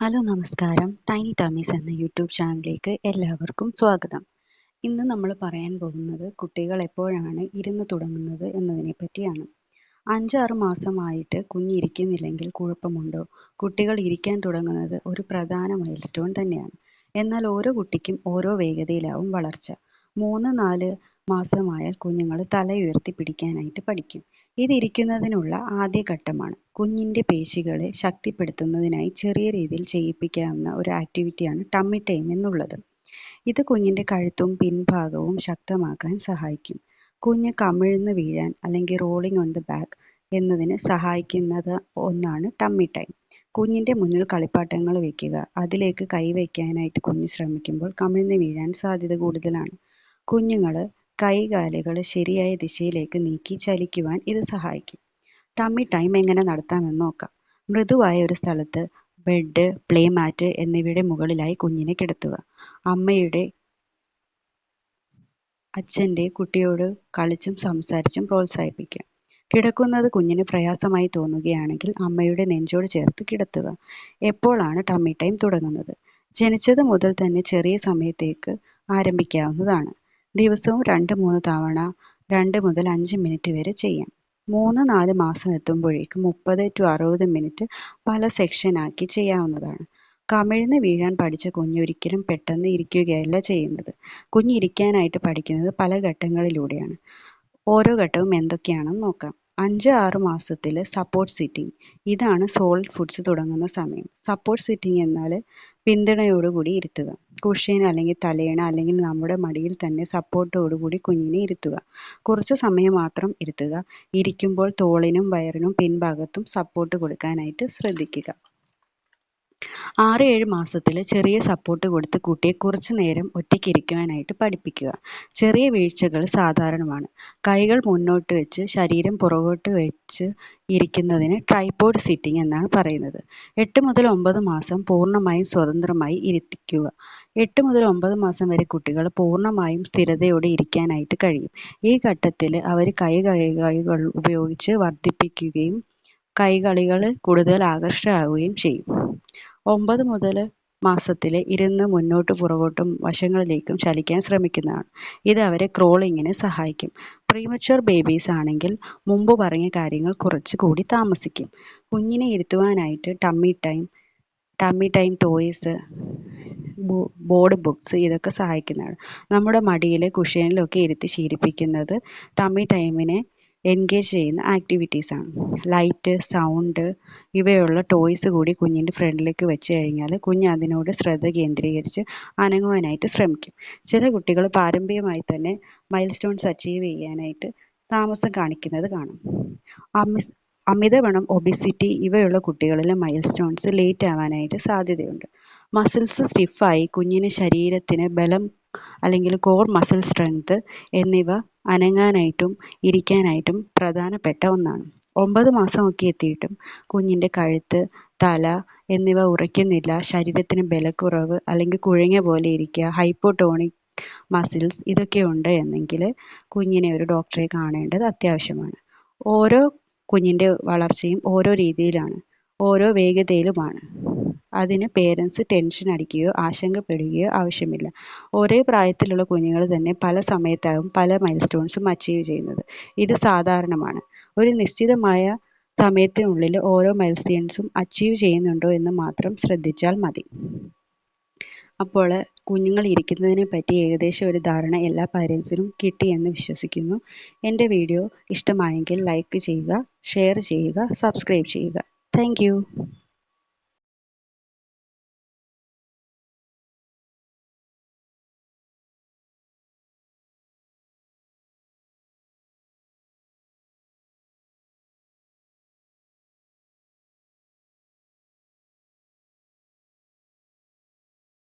Hello നമസ്കാരം. Tiny ടമീസ് എന്ന YouTube ചാനലിലേക്ക് എല്ലാവർക്കും സ്വാഗതം. ഇന്ന് നമ്മൾ പറയാൻ പോകുന്നത് കുട്ടികൾ എപ്പോഴാണ് ഇരുന്ന് തുടങ്ങുന്നത് എന്നതിനെ പറ്റിയാണ്. അഞ്ചാറ് മാസമായിട്ട് കുഞ്ഞിരിക്കുന്നില്ലെങ്കിൽ കുഴപ്പമുണ്ടോ? കുട്ടികൾ ഇരിക്കാൻ തുടങ്ങുന്നത് ഒരു പ്രധാന മൈൽ സ്റ്റോൺ തന്നെയാണ്. എന്നാൽ ഓരോ കുട്ടിക്കും ഓരോ വേഗതയിലാവും വളർച്ച. മൂന്ന് നാല് മാസമായാൽ കുഞ്ഞുങ്ങൾ തലയുയർത്തി പിടിക്കാനായിട്ട് പഠിക്കും. ഇതിരിക്കുന്നതിനുള്ള ആദ്യ ഘട്ടമാണ്. കുഞ്ഞിന്റെ പേശികളെ ശക്തിപ്പെടുത്തുന്നതിനായി ചെറിയ രീതിയിൽ ചെയ്യിപ്പിക്കാവുന്ന ഒരു ആക്ടിവിറ്റിയാണ് ടമ്മി ടൈം എന്നുള്ളത്. ഇത് കുഞ്ഞിന്റെ കഴുത്തും പിൻഭാഗവും ശക്തമാക്കാൻ സഹായിക്കും. കുഞ്ഞ് കമിഴ്ന്ന് വീഴാൻ അല്ലെങ്കിൽ റോളിംഗ് ഓൺ ദ ബാക്ക് എന്നതിന് സഹായിക്കുന്നത് ഒന്നാണ് ടമ്മി ടൈം കുഞ്ഞിന്റെ മുന്നിൽ കളിപ്പാട്ടങ്ങൾ വയ്ക്കുക അതിലേക്ക് കൈവയ്ക്കാനായിട്ട് കുഞ്ഞ് ശ്രമിക്കുമ്പോൾ കമിഴ്ന്ന് വീഴാൻ സാധ്യത കൂടുതലാണ്. കുഞ്ഞുങ്ങൾ കൈകാലുകൾ ശരിയായ ദിശയിലേക്ക് നീക്കി ചലിക്കുവാൻ ഇത് സഹായിക്കും. ടമ്മി ടൈം എങ്ങനെ നടത്താമെന്ന് നോക്കാം. മൃദുവായ ഒരു സ്ഥലത്ത് ബെഡ് പ്ലേ മാറ്റ് എന്നിവയുടെ മുകളിലായി കുഞ്ഞിനെ കിടത്തുക. അമ്മയുടെ അച്ഛന്റെ കുട്ടിയോട് കളിച്ചും സംസാരിച്ചും പ്രോത്സാഹിപ്പിക്കുക. കിടക്കുന്നത് കുഞ്ഞിന് പ്രയാസമായി തോന്നുകയാണെങ്കിൽ അമ്മയുടെ നെഞ്ചോട് ചേർത്ത് കിടത്തുക. എപ്പോഴാണ് ടമ്മി ടൈം തുടങ്ങുന്നത്? ജനിച്ചത് മുതൽ തന്നെ ചെറിയ സമയത്തേക്ക് ആരംഭിക്കാവുന്നതാണ്. ദിവസവും രണ്ട് മൂന്ന് തവണ രണ്ട് മുതൽ അഞ്ച് മിനിറ്റ് വരെ ചെയ്യാം. മൂന്ന് നാല് മാസം എത്തുമ്പോഴേക്കും മുപ്പത് ടു അറുപത് മിനിറ്റ് പല സെക്ഷനാക്കി ചെയ്യാവുന്നതാണ്. കമിഴ്ന്ന് വീഴാൻ പഠിച്ച കുഞ്ഞ് ഒരിക്കലും പെട്ടെന്ന് ഇരിക്കുകയല്ല ചെയ്യുന്നത്. കുഞ്ഞിരിക്കാനായിട്ട് പഠിക്കുന്നത് പല ഘട്ടങ്ങളിലൂടെയാണ്. ഓരോ ഘട്ടവും എന്തൊക്കെയാണെന്ന് നോക്കാം. അഞ്ച് ആറ് മാസത്തിൽ സപ്പോർട്ട് സിറ്റിംഗ് ഇതാണ് സോളിഡ് ഫുഡ്സ് തുടങ്ങുന്ന സമയം. സപ്പോർട്ട് സിറ്റിംഗ് എന്നാൽ പിന്തുണയോടുകൂടി ഇരുത്തുക. കുഷ്യൻ അല്ലെങ്കിൽ തലയണ അല്ലെങ്കിൽ നമ്മുടെ മടിയിൽ തന്നെ സപ്പോർട്ടോടുകൂടി കുഞ്ഞിനെ ഇരുത്തുക. കുറച്ച് സമയം മാത്രം ഇരുത്തുക. ഇരിക്കുമ്പോൾ തോളിനും വയറിനും പിൻഭാഗത്തും സപ്പോർട്ട് കൊടുക്കാനായിട്ട് ശ്രദ്ധിക്കുക. ആറ് ഏഴ് മാസത്തിൽ ചെറിയ സപ്പോർട്ട് കൊടുത്ത് കുട്ടിയെ കുറച്ചു നേരം ഒറ്റയ്ക്ക് ഇരിക്കുവാനായിട്ട് പഠിപ്പിക്കുക. ചെറിയ വീഴ്ചകൾ സാധാരണമാണ്. കൈകൾ മുന്നോട്ട് വെച്ച് ശരീരം പുറകോട്ട് വെച്ച് ഇരിക്കുന്നതിന് ട്രൈപോഡ് സിറ്റിംഗ് എന്നാണ് പറയുന്നത്. എട്ട് മുതൽ ഒമ്പത് മാസം പൂർണമായും സ്വതന്ത്രമായി ഇരിക്കുക. എട്ട് മുതൽ ഒമ്പത് മാസം വരെ കുട്ടികൾ പൂർണമായും സ്ഥിരതയോടെ ഇരിക്കാനായിട്ട് കഴിയും. ഈ ഘട്ടത്തിൽ അവർ കൈ കൈകൾ ഉപയോഗിച്ച് വർദ്ധിപ്പിക്കുകയും കൈകളികൾ കൂടുതൽ ആകർഷകമാവുകയും ചെയ്യും. ഒമ്പത് മുതൽ മാസത്തിലെ ഇരുന്ന് മുന്നോട്ട് പുറകോട്ടും വശങ്ങളിലേക്കും ചലിക്കാൻ ശ്രമിക്കുന്നതാണ്. ഇത് അവരെ ക്രോളിങ്ങിന് സഹായിക്കും. പ്രീമച്വർ ബേബീസ് ആണെങ്കിൽ മുമ്പ് പറഞ്ഞ കാര്യങ്ങൾ കുറച്ചുകൂടി താമസിക്കും. കുഞ്ഞിനെ ഇരുത്തുവാനായിട്ട് tummy time tummy time toys board books ഇതൊക്കെ സഹായിക്കുന്നതാണ്. നമ്മുടെ മടിയിലെ കുഷ്യനിലൊക്കെ ഇരുത്തി ശീലിപ്പിക്കുന്നത് ടമ്മി ടൈമിനെ എൻഗേജ് ചെയ്യുന്ന ആക്ടിവിറ്റീസ് ആണ്. ലൈറ്റ് സൗണ്ട് ഇവയുള്ള ടോയ്സ് കൂടി കുഞ്ഞിന്റെ ഫ്രണ്ടിലേക്ക് വെച്ച് കഴിഞ്ഞാൽ കുഞ്ഞ് അതിനോട് ശ്രദ്ധ കേന്ദ്രീകരിച്ച് അനങ്ങുവാനായിട്ട് ശ്രമിക്കും. ചില കുട്ടികൾ പാരമ്പര്യമായി തന്നെ മൈൽ സ്റ്റോൺസ് അച്ചീവ് ചെയ്യാനായിട്ട് താമസം കാണിക്കുന്നത് കാണാം. അമി അമിതവണ്ണം ഒബിസിറ്റി ഇവയുള്ള കുട്ടികളിലെ മൈൽ സ്റ്റോൺസ് ലേറ്റ് ആവാനായിട്ട് സാധ്യതയുണ്ട്. മസിൽസ് സ്റ്റിഫായി കുഞ്ഞിന് ശരീരത്തിന് ബലം അല്ലെങ്കിൽ കോർ മസിൽ സ്ട്രെങ്ത് എന്നിവ അനങ്ങാനായിട്ടും ഇരിക്കാനായിട്ടും പ്രധാനപ്പെട്ട ഒന്നാണ്. ഒമ്പത് മാസമൊക്കെ എത്തിയിട്ടും കുഞ്ഞിന്റെ കഴുത്ത് തല എന്നിവ ഉറയ്ക്കുന്നില്ല. ശരീരത്തിന് ബലക്കുറവ് അല്ലെങ്കിൽ കുഴഞ്ഞ പോലെ ഇരിക്കുക ഹൈപ്പോട്ടോണിക് മസിൽസ് ഇതൊക്കെ ഉണ്ട് എന്നെങ്കിൽ കുഞ്ഞിനെ ഒരു ഡോക്ടറെ കാണേണ്ടത് അത്യാവശ്യമാണ്. ഓരോ കുഞ്ഞിന്റെ വളർച്ചയും ഓരോ രീതിയിലാണ് ഓരോ വേഗതയിലുമാണ്. അതിന് പേരൻസ് ടെൻഷൻ അടിക്കുകയോ ആശങ്കപ്പെടുകയോ ആവശ്യമില്ല. ഒരേ പ്രായത്തിലുള്ള കുഞ്ഞുങ്ങൾ തന്നെ പല സമയത്താകും പല മൈൽ സ്റ്റോൺസും അച്ചീവ് ചെയ്യുന്നത്. ഇത് സാധാരണമാണ്. ഒരു നിശ്ചിതമായ സമയത്തിനുള്ളിൽ ഓരോ മൈൽ സ്റ്റോൺസും അച്ചീവ് ചെയ്യുന്നുണ്ടോ എന്ന് മാത്രം ശ്രദ്ധിച്ചാൽ മതി. അപ്പോൾ കുഞ്ഞുങ്ങൾ ഇരിക്കുന്നതിനെ പറ്റി ഏകദേശം ഒരു ധാരണ എല്ലാ പാരൻസിനും കിട്ടിയെന്ന് വിശ്വസിക്കുന്നു. എന്റെ വീഡിയോ ഇഷ്ടമായെങ്കിൽ ലൈക്ക് ചെയ്യുക ഷെയർ ചെയ്യുക സബ്സ്ക്രൈബ് ചെയ്യുക. താങ്ക്